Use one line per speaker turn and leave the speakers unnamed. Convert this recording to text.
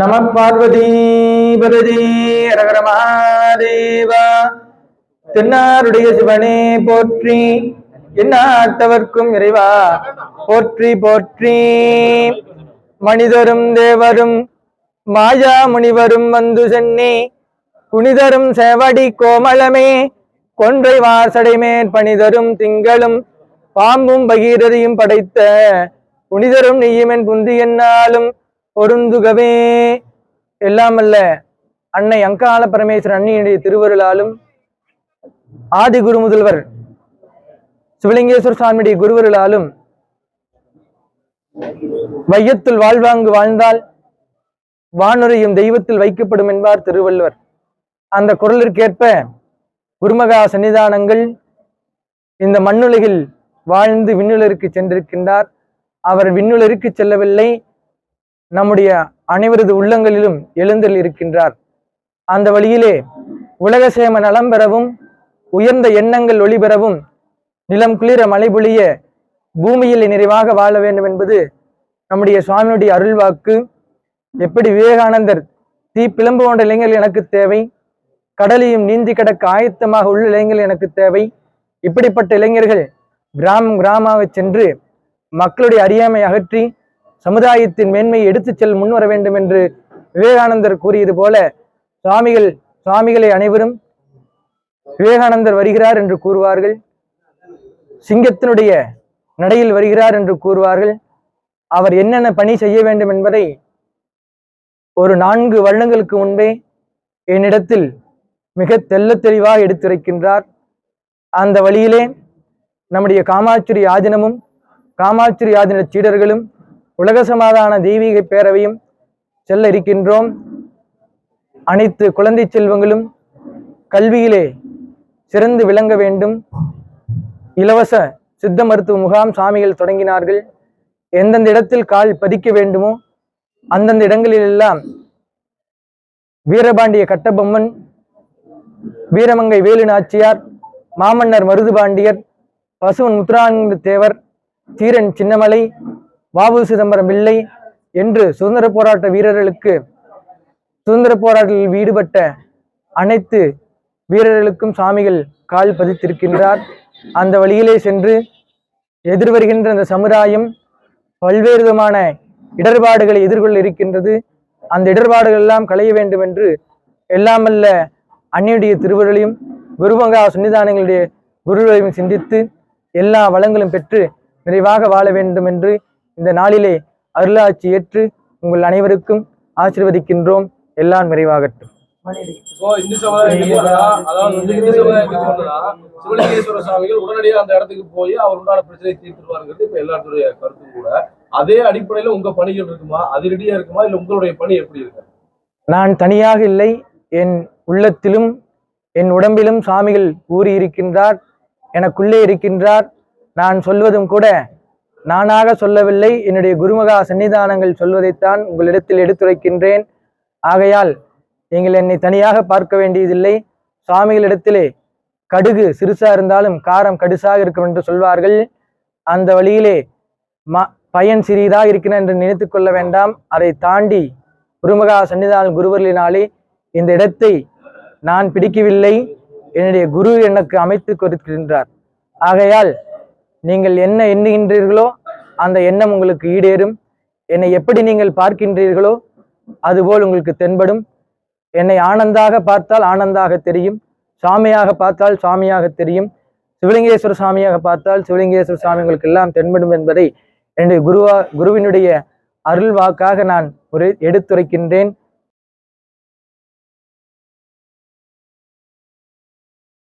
நம பார்வதி மகாதேவா தென்னாருடைய சிவனே போற்றி என்னாட்டவர்க்கும் இறைவா போற்றி போற்றி மனிதரும் தேவரும் மாயா முனிவரும் வந்து சென்னி புனிதரும் செவடி கோமளமே கொன்றை வாசடை பணிதரும் திங்களும் பாம்பும் பகீரதையும் படைத்த புனிதரும் நெய்யுமென் புந்து என்னாலும் பொருந்துகவே எல்லாமல்ல அன்னை அங்காள பரமேஸ்வரன் அன்னியினுடைய திருவருளாலும் ஆதி குரு முதல்வர் சிவலிங்கேஸ்வர சுவாமியுடைய குருவருளாலும் வையத்தில் வாழ்வாங்கு வாழ்ந்தால் வானுரையும் தெய்வத்தில் வைக்கப்படும் என்பார் திருவள்ளுவர் அந்த குரலிற்கேற்ப குருமகா சன்னிதானங்கள் இந்த மண்ணுலகில் வாழ்ந்து விண்ணுலருக்கு சென்றிருக்கின்றார் அவர் விண்ணுலருக்கு செல்லவில்லை நம்முடைய அனைவரது உள்ளங்களிலும் எழுந்தல் இருக்கின்றார் அந்த வழியிலே உலக சேம நலம் பெறவும் உயர்ந்த எண்ணங்கள் ஒளிபெறவும் நிலம் குளிர பொழிய பூமியில் நிறைவாக வாழ வேண்டும் என்பது நம்முடைய சுவாமியுடைய அருள்வாக்கு எப்படி விவேகானந்தர் தீ பிளம்பு போன்ற இளைஞர்கள் எனக்கு தேவை கடலையும் நீந்தி கிடக்க ஆயத்தமாக உள்ள இளைஞர்கள் எனக்கு தேவை இப்படிப்பட்ட இளைஞர்கள் கிராமம் கிராமாவை சென்று மக்களுடைய அறியாமை அகற்றி சமுதாயத்தின் மேன்மையை எடுத்துச் செல் முன் வர வேண்டும் என்று விவேகானந்தர் கூறியது போல சுவாமிகள் சுவாமிகளை அனைவரும் விவேகானந்தர் வருகிறார் என்று கூறுவார்கள் சிங்கத்தினுடைய நடையில் வருகிறார் என்று கூறுவார்கள் அவர் என்னென்ன பணி செய்ய வேண்டும் என்பதை ஒரு நான்கு வருடங்களுக்கு முன்பே என்னிடத்தில் மிக தெல்ல தெளிவாக எடுத்துரைக்கின்றார் அந்த வழியிலே நம்முடைய காமாச்சுரி ஆதினமும் காமாட்சி யாதின சீடர்களும் உலக சமாதான தெய்வீக பேரவையும் செல்ல இருக்கின்றோம் அனைத்து குழந்தை செல்வங்களும் கல்வியிலே சிறந்து விளங்க வேண்டும் இலவச சித்த மருத்துவ முகாம் சாமிகள் தொடங்கினார்கள் எந்தெந்த இடத்தில் கால் பதிக்க வேண்டுமோ அந்தந்த இடங்களிலெல்லாம் வீரபாண்டிய கட்டபொம்மன் வீரமங்கை வேலு நாச்சியார் மாமன்னர் மருதுபாண்டியர் பசுவன் முத்துரானந்த தேவர் தீரன் சின்னமலை வாவு சிதம்பரம் பிள்ளை என்று சுதந்திர போராட்ட வீரர்களுக்கு சுதந்திர போராட்டத்தில் ஈடுபட்ட அனைத்து வீரர்களுக்கும் சாமிகள் கால் பதித்திருக்கின்றார் அந்த வழியிலே சென்று எதிர்வருகின்ற அந்த சமுதாயம் பல்வேறு விதமான இடர்பாடுகளை எதிர்கொள்ள இருக்கின்றது அந்த இடர்பாடுகள் எல்லாம் களைய வேண்டும் என்று எல்லாமல்ல அன்னியுடைய திருவருளையும் குருவங்கா சுன்னிதானங்களுடைய குருவரையும் சிந்தித்து எல்லா வளங்களும் பெற்று நிறைவாக வாழ வேண்டும் என்று இந்த நாளிலே அருளாட்சி ஏற்று உங்கள் அனைவருக்கும் ஆசிர்வதிக்கின்றோம் எல்லாம் நிறைவாகட்டும் அதே உங்க பணிகள் இருக்குமா அதிரடியா இருக்குமா உங்களுடைய பணி எப்படி
இருக்கு நான் தனியாக இல்லை என் உள்ளத்திலும் என் உடம்பிலும் சாமிகள் ஊறி இருக்கின்றார் எனக்குள்ளே இருக்கின்றார் நான் சொல்வதும் கூட நானாக சொல்லவில்லை என்னுடைய குருமகா சன்னிதானங்கள் சொல்வதைத்தான் உங்களிடத்தில் எடுத்துரைக்கின்றேன் ஆகையால் நீங்கள் என்னை தனியாக பார்க்க வேண்டியதில்லை சுவாமிகளிடத்திலே கடுகு சிறுசா இருந்தாலும் காரம் கடுசாக இருக்கும் என்று சொல்வார்கள் அந்த வழியிலே ம பயன் சிறியதாக இருக்கிறேன் என்று நினைத்து கொள்ள வேண்டாம் அதை தாண்டி குருமகா சன்னிதான குருவர்களினாலே இந்த இடத்தை நான் பிடிக்கவில்லை என்னுடைய குரு எனக்கு அமைத்து கொடுக்கின்றார் ஆகையால் நீங்கள் என்ன எண்ணுகின்றீர்களோ அந்த எண்ணம் உங்களுக்கு ஈடேறும் என்னை எப்படி நீங்கள் பார்க்கின்றீர்களோ அதுபோல் உங்களுக்கு தென்படும் என்னை ஆனந்தாக பார்த்தால் ஆனந்தாக தெரியும் சாமியாக பார்த்தால் சாமியாக தெரியும் சிவலிங்கேஸ்வர சாமியாக பார்த்தால் சிவலிங்கேஸ்வர சாமி உங்களுக்கு எல்லாம் தென்படும் என்பதை என்னுடைய குருவா குருவினுடைய அருள் வாக்காக நான் ஒரு எடுத்துரைக்கின்றேன்